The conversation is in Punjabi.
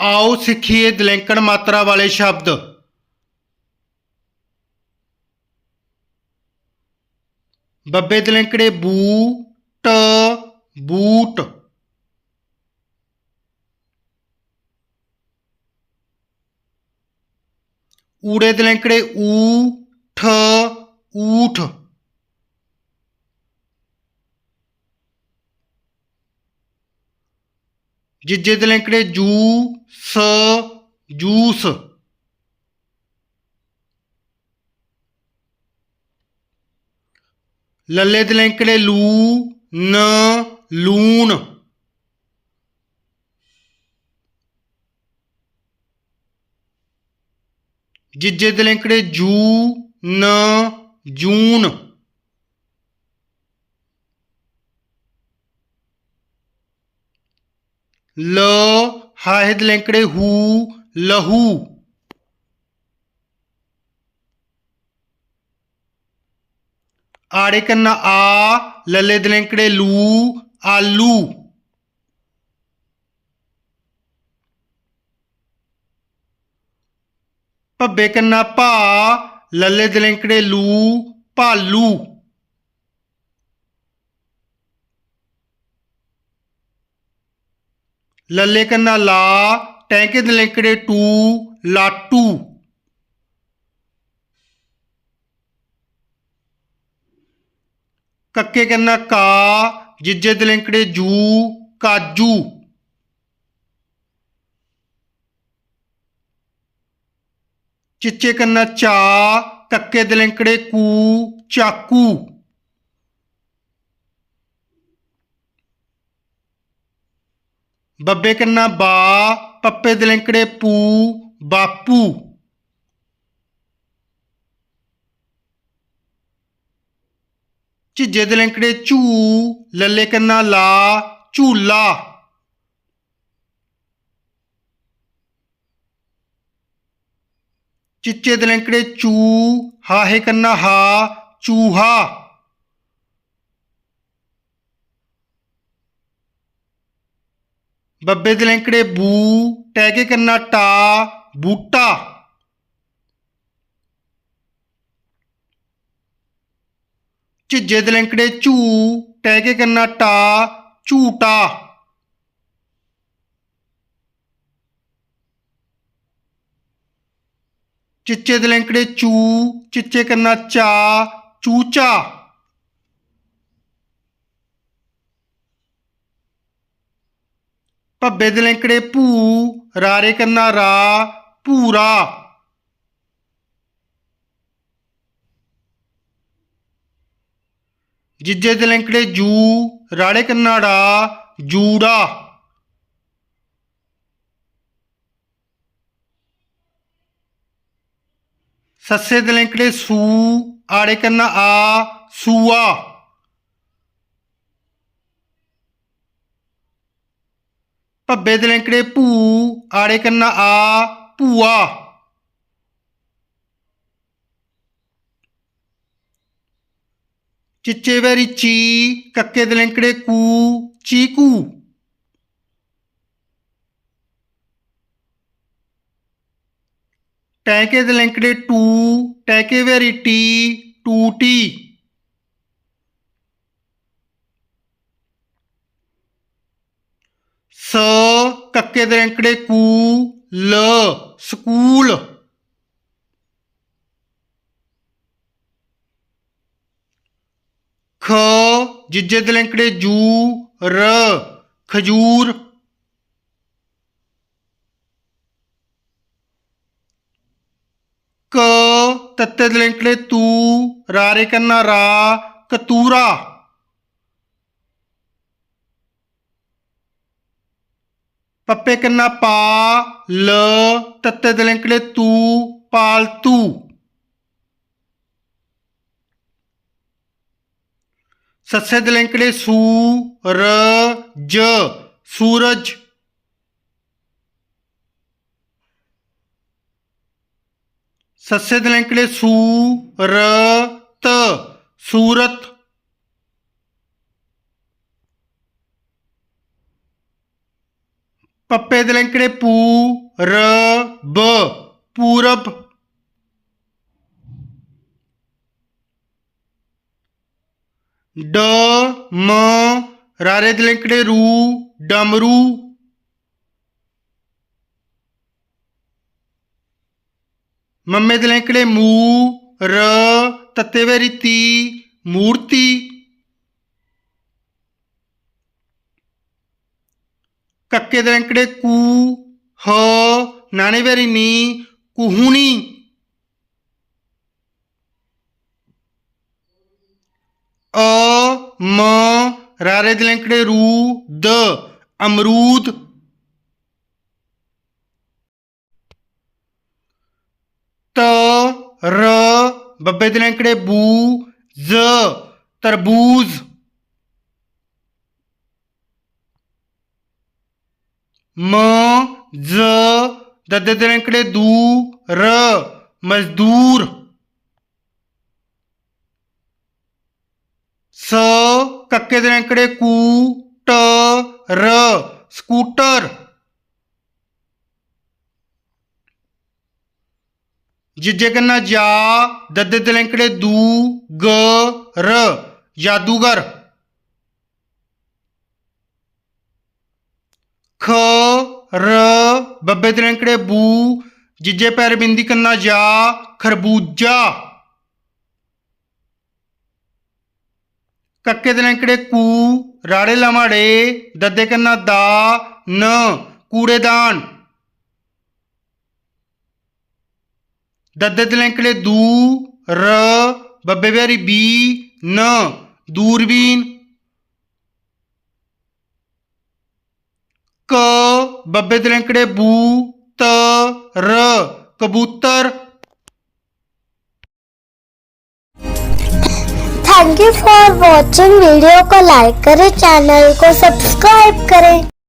ਆਓ ਸਿੱਖੀਏ ਦਲੈਂਕਣ ਮਾਤਰਾ ਵਾਲੇ ਸ਼ਬਦ। ਬੱਬੇ ਦਲੈਂਕੜੇ ਬੂ, ਟ, ਬੂਟ। ਊੜੇ ਦਲੈਂਕੜੇ ਊ, ਠ, ਊਠ। ਜਿੱਜੇ ਲੈਂਕੜੇ ਜੂ ਸ ਜੂਸ। ਲੱਲੇ ਦੇ ਲੈਂਕੜੇ ਲੂ, ਨ, ਲੂਣ। ਜਿੱਜੇ ਲੈਂਕੜੇ ਜੂ, ਨ, ਜੂਨ। ਲ, ਹਾਹਿਦ ਲੈਂਕੜੇ ਹੂ, ਲਹੂ। ਆੜੇ ਕੰਨਾ ਆ, ਲੱਲੇ ਦਲੈਂਕੜੇ ਲੂ, ਆਲੂ। ਭੱਬੇ ਕੰਨਾ ਭਾ, ਲੱਲੇ ਦਲੈਂਕੜੇ ਲੂ, ਭਾਲੂ। ਲੱਲੇ ਕੰਨਾ ਲਾ ਟੈਂਕੇ ਦੇ ਲੈਂਕੜੇ ਟੂ, ਲਾਟੂ। ਕੱਕੇ ਕੰਨਾ ਕਾ, ਜਿੱਜੇ ਦੇ ਲਿੰਕੜੇ ਜੂ, ਕਾਜੂ। ਚਿੱਚੇ ਕੰਨਾ ਚਾ, ਕੱਕੇ ਦੇ ਲੈਂਕੜੇ ਕੂ, ਚਾਕੂ। ਬੱਬੇ ਕੰਨਾ ਬਾ, ਪੱਪੇ ਦੇ ਲਿੰਕੜੇ ਪੂ, ਬਾਪੂ। ਝਿੱਜੇ ਦੇ ਲਿੰਕੜੇ ਝੂ, ਲੱਲੇ ਕੰਨਾ ਲਾ, ਝੂਲਾ। ਚਿੱਚੇ ਦੇ ਲਿੰਕੜੇ ਚੂ, ਹਾਹੇ ਕੰਨਾ ਹਾ, ਚੂਹਾ। ਬੱਬੇ ਦੇ ਲੈਂਕੜੇ ਬੂ ਟੈਗੇ ਕੰਨਾ ਟਾ, ਬੂਟਾ। ਝਿੱਜੇ ਦੇ ਲੈਂਕੜੇ ਝੂ ਟੈਗੇ ਕੰਨਾ ਟਾ, ਝੂਟਾ। ਚਿੱਚੇ ਦੇ ਲੈਂਕੜੇ ਚੂ, ਚਿੱਚੇ ਕੰਨਾ ਚਾ, ਚੂਚਾ। ਭੱਬੇ ਦੇ ਲੈਂਕੜੇ ਭੂ, ਰਾਰੇ ਕੰਨਾ ਰਾ, ਭੂਰਾ। ਜਿੱਜੇ ਦੇ ਲੈਂਕੜੇ ਜੂ, ਰਾੜੇ ਕੰਨਾ ਰਾ, ਜੂੜਾ। ਸੱਸੇ ਦੇ ਲੈਂਕੜੇ ਸੂ, ਆੜੇ ਕੰਨਾ ਆ, ਸੂਆ। ਭੱਬੇ ਦੇ ਲੈਂਕੜੇ ਭੂ, ਆੜੇ ਕੰਨਾ ਆ, ਭੂਆ। ਚਿੱਚੇ ਵੈਰੀ ਚੀ, ਕੱਕੇ ਦੇ ਲੈਂਕੜੇ ਕੂ ਚੀਕੂ ਟੈਕੇ ਦੇ ਲੈਂਕੜੇ ਟੂ, ਟੈਕੇ ਵੈਰੀ ਟੀ ਟੂਟੀ ਸ, ਕੱਕੇ ਦੇ ਅੰਕੜੇ ਕੂ, ਲ, ਸਕੂਲ। ਖ, ਜਿੱਜੇ ਦੇ ਅੰਕੜੇ ਜੂ, ਰ, ਖਜੂਰ। ਕ, ਤੱਤੇ ਦੇ ਅੰਕੜੇ ਤੂ, ਰਾਰੇ ਕੰਨਾ ਰਾ, ਕਤੂਰਾ। ਪੱਪੇ ਕੰਨਾ? ਪਾ, ਲ, ਤੱਤੇ ਦੇ ਲਿੰਕੜੇ, ਤੂ ਪਾਲਤੂ ਸੱਸੇ ਦੇ ਲਿੰਕੜੇ, ਸੂ, ਰ, ਜ, ਸੂਰਜ। ਸੱਸੇ ਦੇ ਲਿੰਕੜੇ, ਸੂ, ਰ, ਤ, ਸੂਰਤ। ਪੱਪੇ ਦੇ ਲੈਂਕੜੇ ਪੂ, ਰ, ਬ, ਪੂਰਬ। ਡ, ਮ, ਰਾਰੇ ਦੇ ਲੈਂਕੜੇ ਰੂ, ਡਮਰੂ। ਮੰਮੇ ਦੇ ਲੈਂਕੜੇ ਮੂ, ਰ, ਤੱਤੇ ਵੇਰੀ ਤੀ ਮੂਰਤੀ। ਕੱਕੇ ਦੇ ਲੈਂਕੜੇ ਕੂ, ਹ, ਨਾਣੇ ਵੇਰੀ ਨੀ, ਕੁਹੂਣੀ। ਅ, ਮ, ਰਾਰੇ ਦੇ ਲੈਂਕੜੇ ਰੂ, ਦ, ਅਮਰੂਦ। ਤ, ਰ, ਬੱਬੇ ਦੇ ਲੈਂਕੜੇ ਬੂ, ਜ਼, ਤਰਬੂਜ਼। ਮ, ਜ਼ ਦੱਦੇ ਦੇ, ਦੂ ਰ ਮਜ਼ਦੂਰ। ਸ, ਕੱਕੇ ਦੇ ਲੈਂਕੜੇ ਕੂ ਟ ਰ ਸਕੂਟਰ। ਜਿੱਜੇ ਕੰਨਾ ਜਾ ਦੱਦੇ ਦਲੈਂਕੜੇ ਦੂ ਗ ਰ ਜਾਦੂਗਰ। ਖ, ਰ, ਬੱਬੇ ਦੇ ਲੈਂਕੜੇ ਬੂ, ਜਿੱਜੇ ਪੈਰ ਬਿੰਦੀ ਕੰਨਾ ਜਾ, ਖਰਬੂਜਾ। ਕੱਕੇ ਦੇ ਲੈਂਕੜੇ ਕੂ, ਰਾੜੇ ਲਮਾੜੇ, ਦੱਦੇ ਕੰਨਾ ਦਾ, ਨ, ਕੂੜੇਦਾਨ। ਦੱਦੇ ਦੇ ਲੈਂਕੜੇ ਦੂ, ਰ, ਬੱਬੇ ਵਿਆਰੀ ਬੀ, ਨ, ਦੂਰਬੀਨ। क, बब्बे दलेंकड़े बू, त, र, कबूतर। Thank you for watching video को लाइक करें चैनल को सब्सक्राइब करें।